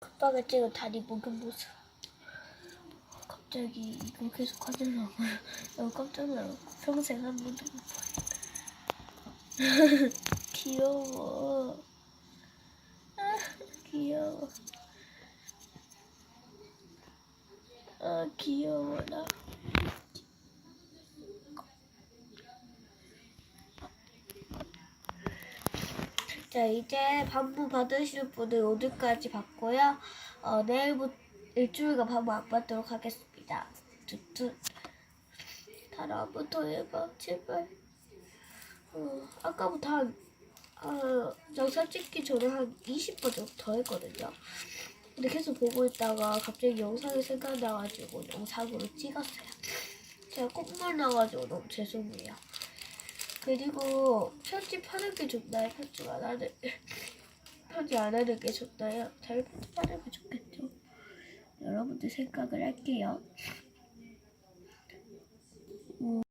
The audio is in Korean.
급하게 찍은 다리 목은 모습. 갑자기 이거 계속 하더라고요. 너무 깜짝 놀랐고 평생 한 번도 못 봤다. 귀여워. 아, 귀여워. 아, 귀여워라. 자, 이제 반부 받으실 분은 오늘까지 받고요. 어, 내일부터 일주일간 반부 안 받도록 하겠습니다. 뚜뚜. 다음부터 해봐, 제발. 어, 아까부터 한, 아, 영상 찍기 전에 한 20번 정도 더 했거든요. 근데 계속 보고 있다가 갑자기 영상이 생각나가지고 영상으로 찍었어요. 제가 콧물 나가지고 너무 죄송해요. 그리고 편집하는 게 좋나요? 편집 안 하는 편집 안 하는 게 좋나요? 잘 편집하는 게 좋겠죠. 여러분들 생각을 할게요.